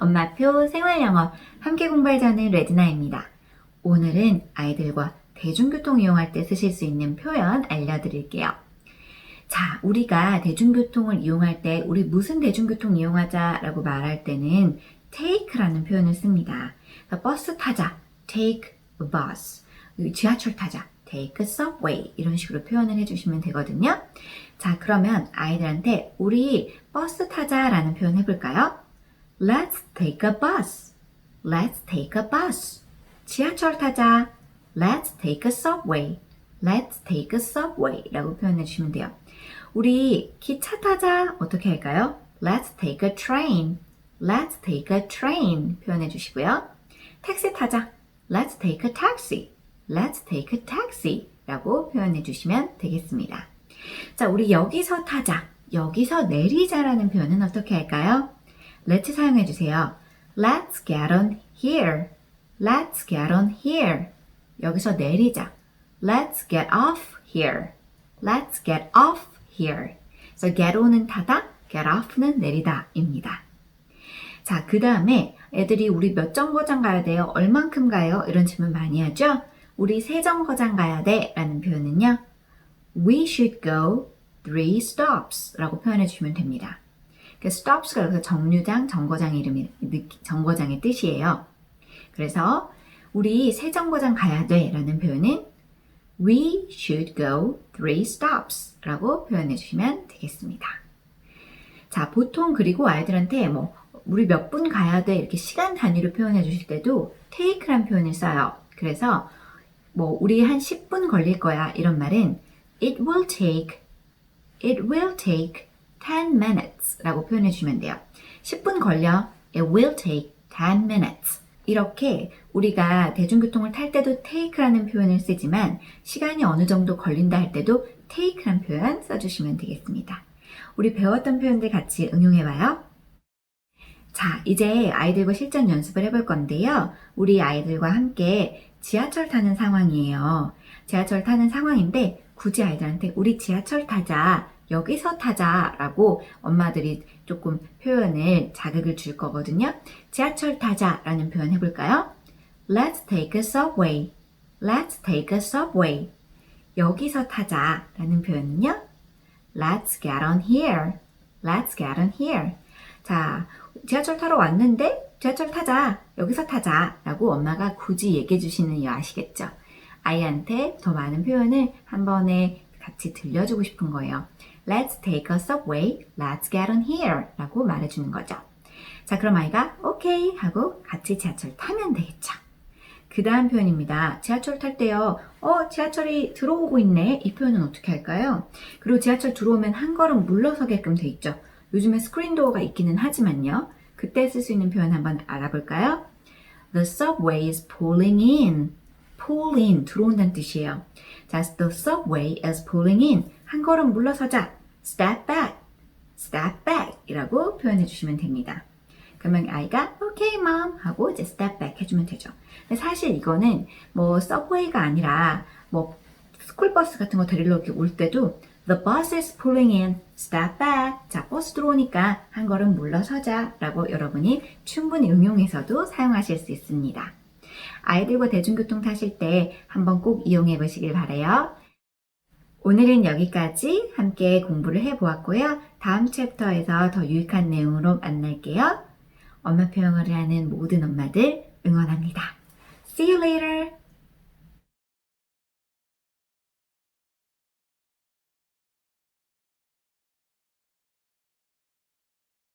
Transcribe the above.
엄마표 생활영어 함께 공부하자는 레디나입니다. 오늘은 아이들과 대중교통 이용할 때 쓰실 수 있는 표현 알려드릴게요. 자, 우리가 대중교통을 이용할 때 우리 무슨 대중교통 이용하자라고 말할 때는 take라는 표현을 씁니다. 버스 타자, take a bus. 지하철 타자, take a subway. 이런 식으로 표현을 해주시면 되거든요. 자, 그러면 아이들한테 우리 버스 타자라는 표현 해볼까요? Let's take a bus. Let's take a bus. 지하철 타자. Let's take a subway. Let's take a subway. 라고 표현해 주시면 돼요. 우리 기차 타자 어떻게 할까요? Let's take a train. Let's take a train. 표현해 주시고요. 택시 타자. Let's take a taxi. Let's take a taxi. 라고 표현해 주시면 되겠습니다. 자, 우리 여기서 타자, 여기서 내리자라는 표현은 어떻게 할까요? let's 사용해 주세요. Let's get on here. Let's get on here. 여기서 내리자. Let's get off here. Let's get off here. 그래서 get on은 타다, get off는 내리다입니다. 자, 그 다음에 애들이 우리 몇 정거장 가야 돼요? 얼만큼 가요? 이런 질문 많이 하죠? 우리 세 정거장 가야 돼 라는 표현은요. We should go three stops 라고 표현해 주시면 됩니다. 그 stops가 여기서 정류장, 정거장 이름이, 정거장의 뜻이에요. 그래서 우리 세 정거장 가야 돼 라는 표현은 We should go three stops 라고 표현해 주시면 되겠습니다. 자, 보통 그리고 아이들한테 뭐 우리 몇 분 가야 돼 이렇게 시간 단위로 표현해 주실 때도 take란 표현을 써요. 그래서 뭐 우리 한 10분 걸릴 거야 이런 말은 it will take it will take 10 minutes 라고 표현해 주시면 돼요. 10분 걸려 it will take 10 minutes 이렇게 우리가 대중교통을 탈 때도 take라는 표현을 쓰지만 시간이 어느 정도 걸린다 할 때도 take라는 표현 써주시면 되겠습니다. 우리 배웠던 표현들 같이 응용해봐요. 자, 이제 아이들과 실전 연습을 해볼 건데요. 우리 아이들과 함께 지하철 타는 상황이에요. 지하철 타는 상황인데 굳이 아이들한테 우리 지하철 타자, 여기서 타자라고 엄마들이 조금 표현을 자극을 줄 거거든요. 지하철 타자라는 표현 해볼까요? Let's take a subway. Let's take a subway. 여기서 타자라는 표현은요. Let's get on here. Let's get on here. 자, 지하철 타러 왔는데 지하철 타자. 여기서 타자. 라고 엄마가 굳이 얘기해 주시는 이유 아시겠죠? 아이한테 더 많은 표현을 한 번에 같이 들려주고 싶은 거예요. Let's take a subway. Let's get on here. 라고 말해주는 거죠. 자, 그럼 아이가 오케이 하고 같이 지하철 타면 되겠죠. 그 다음 표현입니다. 지하철 탈 때요. 어, 지하철이 들어오고 있네. 이 표현은 어떻게 할까요? 그리고 지하철 들어오면 한 걸음 물러서게끔 돼 있죠. 요즘에 스크린 도어가 있기는 하지만요. 그때 쓸 수 있는 표현 한번 알아볼까요? The subway is pulling in. Pull in, 들어온다는 뜻이에요. 자, the subway is pulling in. 한 걸음 물러서자. step back. step back. 이라고 표현해 주시면 됩니다. 그러면 아이가 okay mom 하고 이제 step back 해주면 되죠. 근데 사실 이거는 뭐 서브웨이가 아니라 뭐 스쿨버스 같은 거 데리러 이렇게 올 때도 The bus is pulling in. Step back. 자, 버스 들어오니까 한 걸음 물러서자. 라고 여러분이 충분히 응용해서도 사용하실 수 있습니다. 아이들과 대중교통 타실 때 한번 꼭 이용해 보시길 바래요. 오늘은 여기까지 함께 공부를 해 보았고요. 다음 챕터에서 더 유익한 내용으로 만날게요. 엄마 표현을 하는 모든 엄마들 응원합니다. See you later!